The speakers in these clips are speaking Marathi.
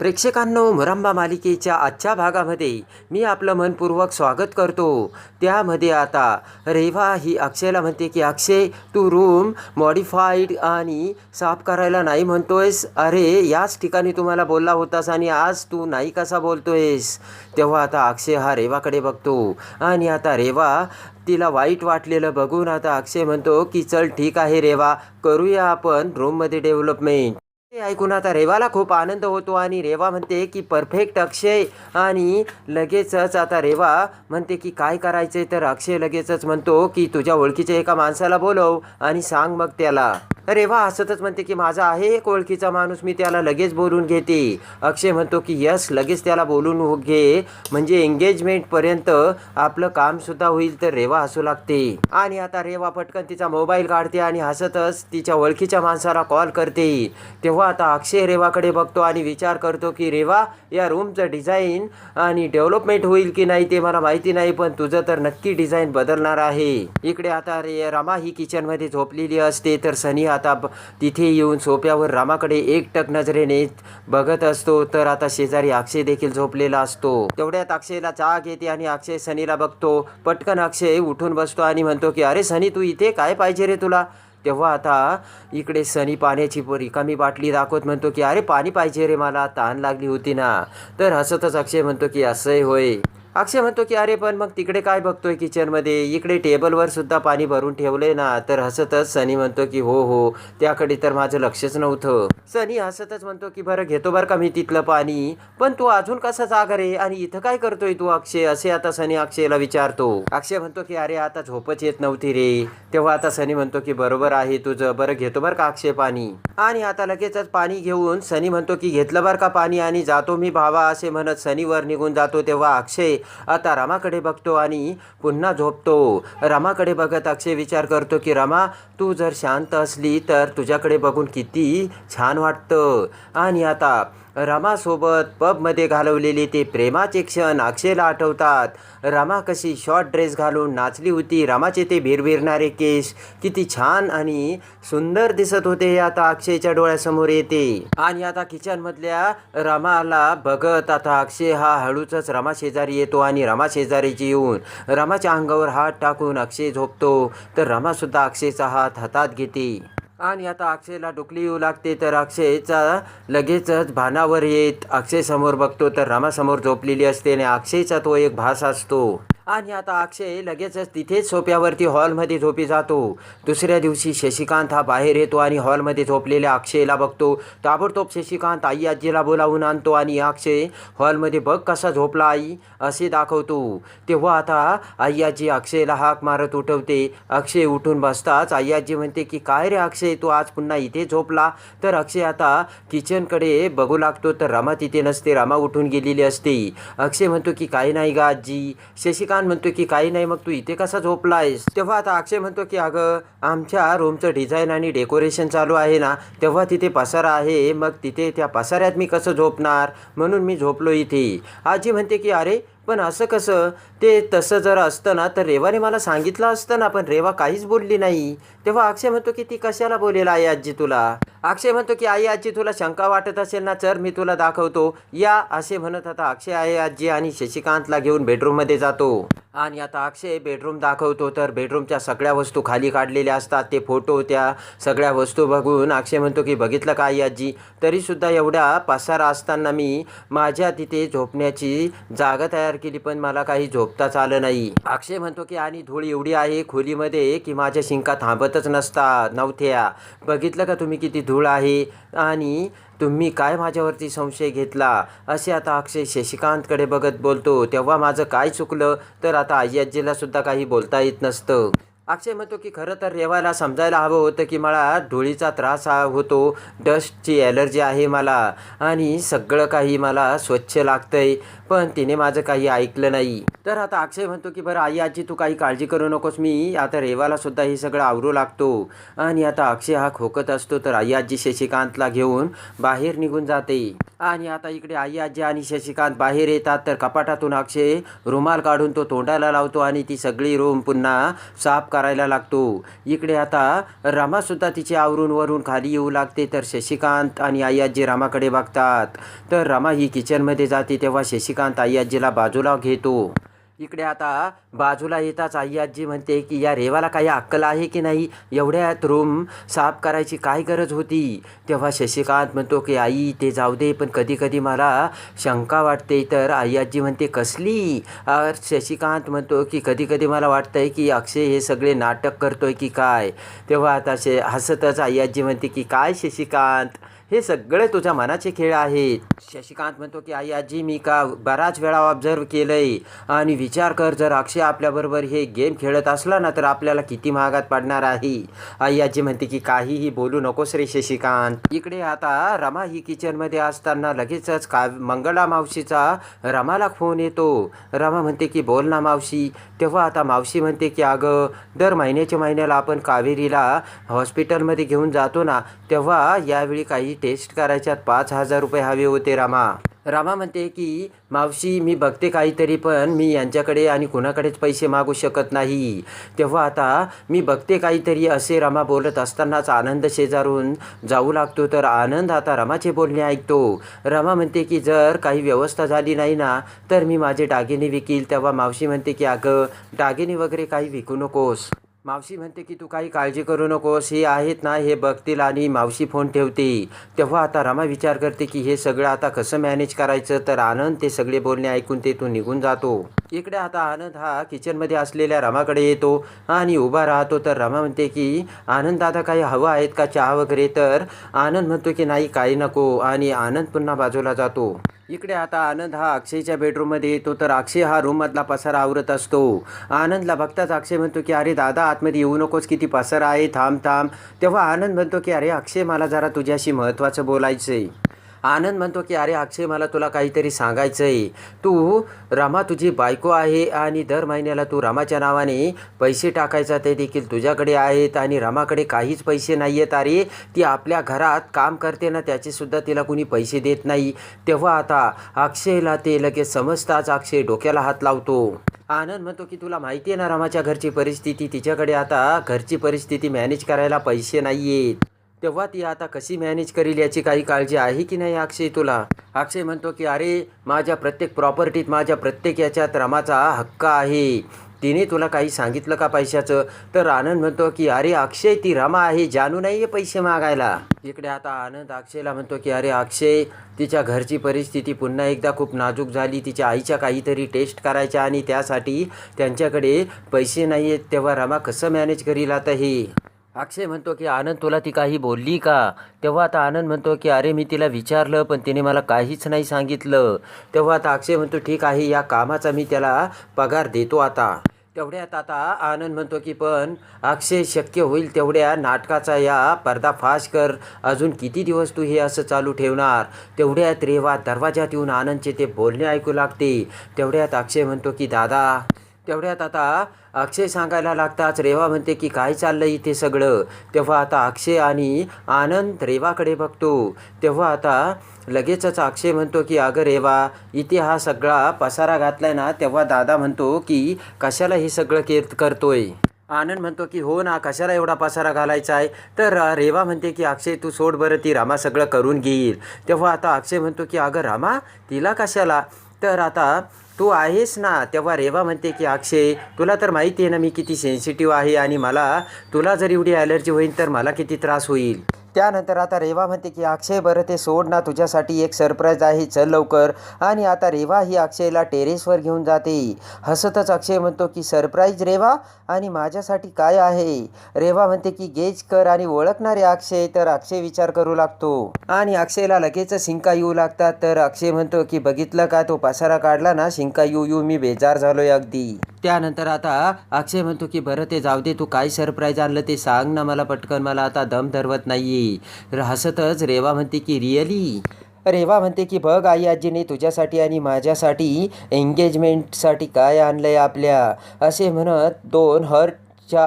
प्रेक्षकांनो मुरंबा मालिकेच्या आजच्या भागामध्ये मी आपलं मनपूर्वक स्वागत करतो. त्यामध्ये आता रेवा ही अक्षयला म्हणते की अक्षय तू रूम मॉडिफाईड आणि साफ करायला नाही म्हणतोयस? अरे याच ठिकाणी तुम्हाला बोलला होतास आणि आज तू नाही कसा बोलतोयस? तेव्हा आता अक्षय हा रेवाकडे बघतो. आणि आता रेवा तिला वाईट वाटलेलं बघून आता अक्षय म्हणतो की चल ठीक आहे रेवा करूया आपण रूममध्ये डेव्हलपमेंट ते ऐकून आता रेवाला खूप आनंद होतो आणि रेवा म्हणते की परफेक्ट अक्षय. आणि लगेचच आता रेवा म्हणते की काय करायचे तर अक्षय लगेचच म्हणतो की तुझ्या ओळखीच्या एका माणसाला बोलव आणि सांग मग त्याला. रेवा हसतच म्हणते की माझा आहे एक ओळखीचा माणूस मी त्याला लगेच बोलून घेते. अक्षय म्हणतो की यस लगेच त्याला बोलून हो- घे. म्हणजे एंगेजमेंटपर्यंत आपलं कामसुद्धा होईल तर रेवा हसू लागते. आणि आता रेवा पटकन तिचा मोबाईल काढते आणि हसतच तिच्या ओळखीच्या माणसाला कॉल करते. तेव्हा आता अक्षय रेवाकडे बघतो आणि विचार करतो की रेवा या रूमचं डिझाईन आणि डेव्हलपमेंट होईल की नाही ते मला माहिती नाही पण तुझं तर नक्की डिझाईन बदलणार आहे. इकडे आता रे रमा ही किचनमध्ये झोपलेली असते तर सनी आता तिथे येऊन सोप्यावर रामाकडे एकटक नजरेने बघत असतो तर आता शेजारी अक्षय देखील झोपलेला असतो. तेवढ्यात अक्षयला चाक येते आणि अक्षय सनीला बघतो. पटकन अक्षय उठून बसतो आणि म्हणतो की अरे सनी तू इथे काय पाहिजे रे तुला? तेव्हा आता इकडे सनी पाण्याची रिकामी बाटली दाखवत म्हणतो की अरे पाणी पाहिजे रे मला तहान लागली होती ना. तर हसतच अक्षय म्हणतो की असंही होय. अक्षय म्हणतो की अरे पण मग तिकडे काय बघतोय किचनमध्ये? इकडे टेबलवर सुद्धा पाणी भरून ठेवलंय ना. तर हसतच सनी म्हणतो की हो हो त्याकडे तर माझं लक्षच नव्हतं. सनी हसतच म्हणतो की बरं घेतो बरं का मी तिथलं पाणी. पण तू अजून कसा जागा रे आणि इथं काय करतोय तू अक्षय? असे आता सनी अक्षयला विचारतो. अक्षय म्हणतो की अरे आता झोपच येत नव्हती रे. तेव्हा आता सनी म्हणतो की बरोबर आहे तुझं. बरं घेतो बरं का अक्षय पाणी. आणि आता लगेचच पाणी घेऊन सनी म्हणतो की घेतलं बरं का पाणी आणि जातो मी भावा असे म्हणत सनीवर निघून जातो तेव्हा अक्षय आता रमाकडे बघतो आणि पुन्हा झोपतो. रमाकडे बघत अक्षय विचार करतो की रमा तू जर शांत असली तर तुझ्याकडे बघून किती छान वाटतं. आणि आता रमासोबत पबमध्ये घालवलेले ते प्रेमाचे क्षण अक्षयला आठवतात. रमा कशी शॉर्ट ड्रेस घालून नाचली होती. रमाचे ते भिरभिरणारे केस किती छान आणि सुंदर दिसत होते हे आता अक्षयच्या डोळ्यासमोर येते. आणि आता किचनमधल्या रमाला बघत आता अक्षय हा हळूचच रमा शेजारी येतो आणि रमा शेजारीची येऊन रमाच्या अंगावर हात टाकून अक्षय झोपतो. तर रमासुद्धा अक्षयचा हात हातात घेते. आणि आता अक्षयला डुकली येऊ लागते तर अक्षयचा लगेचच भानावर येत. अक्षय समोर बघतो तर रामासमोर झोपलेली असते आणि अक्षयचा तो एक भास असतो. आणि आता अक्षय लगेचच तिथेच सोप्यावरती हॉलमध्ये झोपी जातो. दुसऱ्या दिवशी शशिकांत हा बाहेर येतो आणि हॉलमध्ये झोपलेल्या अक्षयला बघतो. ताबडतोब शशिकांत आई आजीला बोलावून आणतो आणि अक्षय हॉलमध्ये बघ कसा झोपला आई असे दाखवतो. तेव्हा आता आई आजी अक्षयला हाक मारत उठवते. अक्षय उठून बसताच आई आजी म्हणते की काय रे अक्षय तू आज पुन्हा इथे झोपला? तर अक्षय आता किचनकडे बघू लागतो. तर रमा तिथे नसते. रमा उठून गेलेली असते. अक्षय म्हणतो की काही नाही गा आजी. शशिकांत म्हणतो की काही नाही मग तू इथे कसा झोपला आहेस तेव्हा आता अक्षय म्हणतो की अगं आमच्या रूमचं डिझाईन आणि डेकोरेशन चालू आहे ना तेव्हा तिथे पसारा आहे मग तिथे त्या पसाऱ्यात मी कसं झोपणार? म्हणून मी झोपलो इथे. आजी म्हणते की अरे पण असं कसं? ते तसं जर असतं ना तर रेवाने मला सांगितलं असतं ना पण रेवा काहीच बोलली नाही. तेव्हा अक्षय म्हणतो की ती कशाला बोलेल आहे आजी तुला? अक्षय म्हणतो की आई आजी तुला शंका वाटत असेल ना चर मी तुला दाखवतो. या असे म्हणत आता अक्षय आई आजी आणि शशिकांतला घेऊन बेडरूममध्ये जातो. आणि आता अक्षय बेडरूम दाखवतो तर बेडरूमच्या सगळ्या वस्तू खाली काढलेल्या असतात. ते फोटो त्या सगळ्या वस्तू बघून अक्षय म्हणतो की बघितलं का आई आजी? तरीसुद्धा एवढा पसारा असताना मी माझ्या तिथे झोपण्याची जागा तयार केली पण मला काही झोपताच आलं नाही. अक्षय म्हणतो की आणि धूळ एवढी आहे खोलीमध्ये की माझ्या शिंका थांबतच नसतात नव्हत्या बघितलं का तुम्ही किती धूळ आहे आणि तुम्ही काय माझ्यावरती संशय घेतला? असे आता अक्षय शशिकांतकडे बघत बोलतो. तेव्हा माझं काय चुकलं? तर आता आई आजीलासुद्धा काही बोलता येत नसतं. अक्षय म्हणतो की खरं तर रेवायला समजायला हवं होतं की मला धुळीचा त्रास हा होतो. डस्टची ॲलर्जी आहे मला आणि सगळं काही मला स्वच्छ लागतंय. पण तिने माझं काही ऐकलं नाही. तर आता अक्षय म्हणतो की बरं आई आजी तू काही काळजी करू नकोस मी आता रेवाला सुद्धा हे सगळं आवरू लागतो. आणि आता अक्षय हा खोकत असतो तर आई आजी शशिकांतला घेऊन बाहेर निघून जाते. आणि आता इकडे आई आजी आणि शशिकांत बाहेर येतात तर कपाटातून अक्षय रुमाल काढून तो तोंडाला लावतो आणि ती सगळी रूम पुन्हा साफ करायला लागतो. इकडे आता रमासुद्धा तिचे आवरून वरून खाली येऊ लागते तर शशिकांत आणि आई आजी रामाकडे बघतात. तर रमा ही किचनमध्ये जाते तेव्हा शशिकांत आई आजीला बाजूला घेतो. इकडे आता बाजूला येताच आई आजी म्हणते की या रेवाला काही अक्कल आहे की नाही? एवढ्यात रूम साफ करायची काय गरज होती? तेव्हा शशिकांत म्हणतो की आई ते जाऊ दे पण कधी कधी मला शंका वाटते. तर आई आजी म्हणते कसली? शशिकांत म्हणतो की कधी कधी मला वाटतंय की अक्षय हे सगळे नाटक करतोय की काय? तेव्हा आता शे हसतच आई आजी म्हणते की काय शशिकांत? हे सगळे तुझ्या मनाचे खेळ आहेत. शशिकांत म्हणतो की आई आजी मी का बराच वेळा ऑब्झर्व केलंय. आणि विचार कर जर अक्षय आपल्याबरोबर हे गेम खेळत असला ना तर आपल्याला किती महागात पडणार आहे. आई आजी म्हणते की काहीही बोलू नकोस रे शशिकांत. इकडे आता रमा ही किचनमध्ये असताना लगेचच का मंगला मावशीचा रमाला फोन येतो. रमा म्हणते की बोल ना मावशी. तेव्हा आता मावशी म्हणते की अगं दर महिन्याच्या महिन्याला आपण कावेरीला हॉस्पिटलमध्ये घेऊन जातो ना तेव्हा यावेळी काही टेस्ट करायच्यात पाच हजार रुपये हवे होते रामा. रामा म्हणते की मावशी मी बघते काहीतरी पण मी यांच्याकडे आणि कुणाकडेच पैसे मागू शकत नाही. तेव्हा आता मी बघते काहीतरी असे रमा बोलत असतानाच आनंद शेजारून जाऊ लागतो. तर आनंद आता रमाचे बोलणे ऐकतो. रमा म्हणते की जर काही व्यवस्था झाली नाही ना तर मी माझे दागिने विकील. तेव्हा मावशी म्हणते की अगं दागिने वगैरे काही विकू नकोस. मावशी म्हणते की तू काही काळजी करू नकोस. हे आहेत ना हे बघतील आणि मावशी फोन ठेवते. तेव्हा आता रमा विचार करते की हे सगळं आता कसं मॅनेज करायचं? तर आनंद ते सगळे बोलणे ऐकून ते तू निघून जातो. इकडे आता आनंद हा किचनमध्ये असलेल्या रमाकडे येतो आणि उभा राहतो. तर रमा म्हणते की आनंद दादा काही हवं आहेत का? चहा वगैरे? तर आनंद म्हणतो की नाही काही नको. आणि आनंद पुन्हा बाजूला जातो. इकडे आता आनंद हा अक्षयच्या बेडरूममध्ये येतो तर अक्षय हा रूममधला पसारा आवरत असतो. आनंदला बघताच अक्षय म्हणतो की अरे दादा आतमध्ये येऊ नकोस किती पसारा आहे थांब थांब. तेव्हा आनंद म्हणतो की अरे अक्षय मला जरा तुझ्याशी महत्त्वाचं बोलायचं आहे आनंद म्हणतो की अरे अक्षय मला तुला काहीतरी सांगायचं आहे तू रमा तुझी बायको आहे आणि दर महिन्याला तू रमाच्या नावाने पैसे टाकायचा ते देखील तुझ्याकडे आहेत आणि रमाकडे काहीच पैसे नाही आहेत अरे ती आपल्या घरात काम करते ना त्याचेसुद्धा तिला कुणी पैसे देत नाही. तेव्हा आता अक्षयला ते लगेच समजताच अक्षय डोक्याला हात लावतो. आनंद म्हणतो की तुला माहिती आहे ना रमाच्या घरची परिस्थिती तिच्याकडे आता घरची परिस्थिती मॅनेज करायला पैसे नाही आहेत तेव्हा ती आता कशी मॅनेज करील याची काही काळजी आहे की नाही अक्षय तुला? अक्षय म्हणतो की अरे माझ्या प्रत्येक प्रॉपर्टीत माझ्या प्रत्येक याच्यात रमाचा हक्क आहे. तिने तुला काही सांगितलं का पैशाचं? तर आनंद म्हणतो की अरे अक्षय ती रमा आहे जानू नाही आहे पैसे मागायला. इकडे आता आनंद अक्षयला म्हणतो की अरे अक्षय तिच्या घरची परिस्थिती पुन्हा एकदा खूप नाजूक झाली. तिच्या आईच्या काहीतरी टेस्ट करायच्या आणि त्यासाठी त्यांच्याकडे पैसे नाही आहेत तेव्हा रमा कसं मॅनेज करील आता हे? अक्षय म्हणतो की आनंद तुला ती काही बोलली का? तेव्हा आता आनंद म्हणतो की अरे मी तिला विचारलं पण तिने मला काहीच नाही सांगितलं. तेव्हा आता अक्षय म्हणतो ठीक आहे या कामाचा मी त्याला पगार देतो आता. तेवढ्यात आता आनंद म्हणतो की पण अक्षय शक्य होईल तेवढ्या नाटकाचा या पर्दाफाश कर. अजून किती दिवस तू हे असं चालू ठेवणार? तेवढ्यात रेवा दरवाजात येऊन आनंदचे ते बोलणे ऐकू लागते. तेवढ्यात अक्षय म्हणतो की दादा तेवढ्यात आता अक्षय सांगायला लागताच रेवा म्हणते की काय चाललं इथे सगळं? तेव्हा आता अक्षय आणि आनंद रेवाकडे बघतो. तेव्हा आता लगेचच अक्षय म्हणतो की अगं रेवा इथे हा सगळा पसारा घातलाय ना तेव्हा दादा म्हणतो की कशाला हे सगळं के करतोय? आनंद म्हणतो की हो ना कशाला एवढा पसारा घालायचा आहे तर रेवा म्हणते की अक्षय तू सोड बरं ती रामा सगळं करून घेईल. तेव्हा आता अक्षय म्हणतो की अगं रामा तिला कशाला? तर आता तू आहेस ना. तेव्हा रेवा म्हणते की अक्षय तुला तर माहिती आहे ना मी किती सेन्सिटिव्ह आहे आणि मला तुला जर एवढी ॲलर्जी होईल तर मला किती त्रास होईल. त्यानंतर आता रेवा म्हणते की अक्षय बरं ते सोड ना तुझ्यासाठी एक सरप्राईज आहे. चल लवकर. आणि आता रेवा ही अक्षयला टेरेसवर घेऊन जाते. हसतच अक्षय म्हणतो की सरप्राईज रेवा? आणि माझ्यासाठी काय आहे? रेवा म्हणते की गेज कर आणि ओळखणारे अक्षय. तर अक्षय विचार करू लागतो. आणि अक्षयला लगेच शिंका येऊ लागतात. तर अक्षय म्हणतो की बघितलं का? तो पसारा काढला ना शिंका येऊ येऊ मी बेजार झालोय अगदी. त्यानंतर आता अक्षय म्हणतो की बरं ते जाऊ दे तू काय सरप्राईज आणलं ते सांग ना मला पटकन मला आता दम धरवत नाही हसतच रेवा म्हणते की रिअली रेवा म्हणते की बघ आई आजीने तुझ्यासाठी आणि माझ्यासाठी एंगेजमेंटसाठी काय आणलं आहे आपल्या? असे म्हणत दोन हर्ट च्या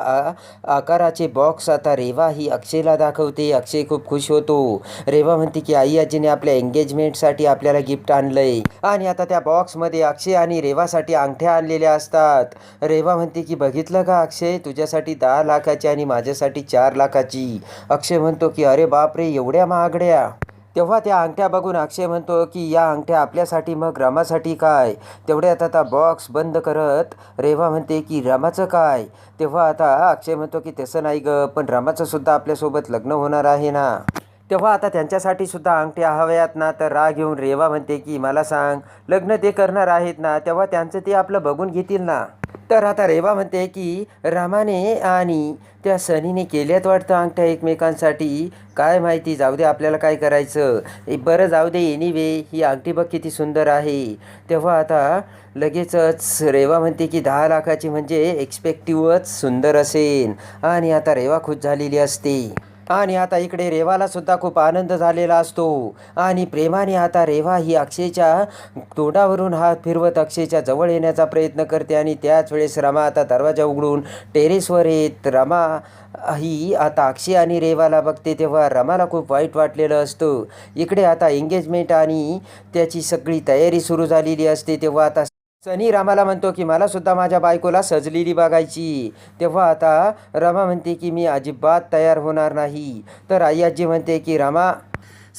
आकाराचे बॉक्स आता रेवा ही अक्षयला दाखवते. अक्षय खूप खुश होतो. रेवा म्हणते की आई आजीने आपल्या एंगेजमेंटसाठी आपल्याला गिफ्ट आणलंय. आणि आता त्या बॉक्समध्ये अक्षय आणि रेवासाठी अंगठ्या आणलेल्या असतात. रेवा म्हणते की बघितलं का अक्षय? तुझ्यासाठी दहा लाखाची आणि माझ्यासाठी चार लाखाची. अक्षय म्हणतो की अरे बापरे एवढ्या महागड्या. तेव्हा त्या अंगठ्या बघून अक्षय म्हणतो की या अंगठ्या आपल्यासाठी मग रामासाठी काय? तेवढ्यात आता बॉक्स बंद करत रेवा म्हणते की रामाचं काय? तेव्हा आता अक्षय म्हणतो की तसं नाही ग पण रामाचंसुद्धा आपल्यासोबत लग्न होणार आहे ना. तेव्हा आता त्यांच्यासाठी सुद्धा अंगठ्या हव्यात ना तर राग घेऊन रेवा म्हणते की मला सांग लग्न ते करणार आहेत ना तेव्हा त्यांचं ते आपलं बघून घेतील ना. तर आता रेवा म्हणते की रामाने आणि त्या सनीने केल्यात वाटतं अंगठ्या एकमेकांसाठी. काय माहिती जाऊ दे आपल्याला काय करायचं. बरं जाऊ दे एनिवे ही अंगठी बघ किती सुंदर आहे. तेव्हा आता लगेचच रेवा म्हणते की दहा लाखाची म्हणजे एक्सपेक्टिव्हच सुंदर असेल. आणि आता रेवा खुश झालेली असते. आणि आता इकडे रेवाला सुद्धा खूप आनंद झालेला असतो. आणि प्रेमाने आता रेवा ही अक्षयच्या तोंडावरून हात फिरवत अक्षयच्या जवळ येण्याचा प्रयत्न करते आणि त्याच वेळेस रमा आता दरवाजा उघडून टेरेसवर येत रमा ही आता अक्षय आणि रेवाला बघते तेव्हा रमाला खूप वाईट वाटलेलं असतं. इकडे आता एंगेजमेंट आणि त्याची सगळी तयारी सुरू झालेली असते तेव्हा आता सनी रामाला म्हणतो की मला सुद्धा माझ्या बायकोला सजलेली बघायची. तेव्हा आता रमा म्हणते की मी अजिबात तयार होणार नाही. तर आई आजी म्हणते की रामा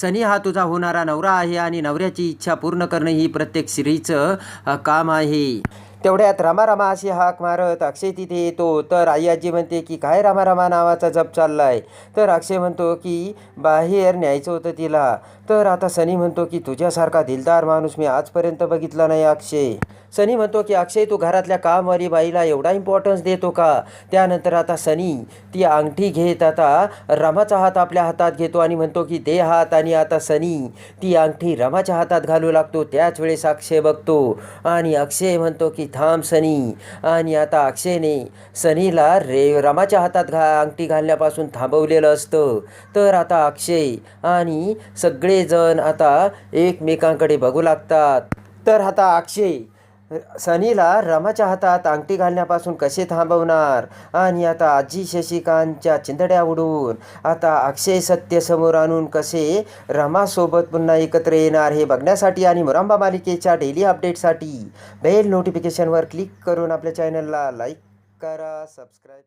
सनी हा तुझा होणारा नवरा आहे आणि नवऱ्याची इच्छा पूर्ण करणं ही प्रत्येक स्त्रीचं काम आहे. तेवढ्यात रामा रमा अशी हाक मारत अक्षय तिथे येतो. तर आई आजी म्हणते की काय रामा रमा नावाचा जप चाललाय? तर अक्षय म्हणतो की बाहेर न्यायचं होतं तिला. तर आता सनी म्हणतो की तुझ्यासारखा दिलदार माणूस मी आजपर्यंत बघितला नाही अक्षय. सनी म्हणतो की अक्षय तू घरातल्या कामवाली बाईला एवढा इम्पॉर्टन्स देतो का? त्यानंतर आता सनी ती अंगठी घेत आता रमाचा हात आपल्या हातात घेतो आणि म्हणतो की दे हात. आणि आता सनी ती अंगठी रमाच्या हातात घालू लागतो. त्याच वेळेस अक्षय बघतो आणि अक्षय म्हणतो की थांब सनी. आणि आता अक्षयने सनीला रे रमाच्या हातात घा अंगठी घालण्यापासून थांबवलेलं असतं. तर आता अक्षय आणि सगळेजण आता एकमेकांकडे बघू लागतात. तर आता अक्षय सनीला रमाच्या हातात अंगठी घालण्यापासून कसे थांबवणार? आणि आता आजी शशिकांतच्या चिंदड्या उडून आता अक्षय सत्य समोर आणून कसे रमासोबत पुन्हा एकत्र येणार हे बघण्यासाठी आणि मुरांबा मालिकेच्या डेली अपडेटसाठी बेल नोटिफिकेशनवर क्लिक करून आपल्या चॅनलला लाईक करा सबस्क्राईब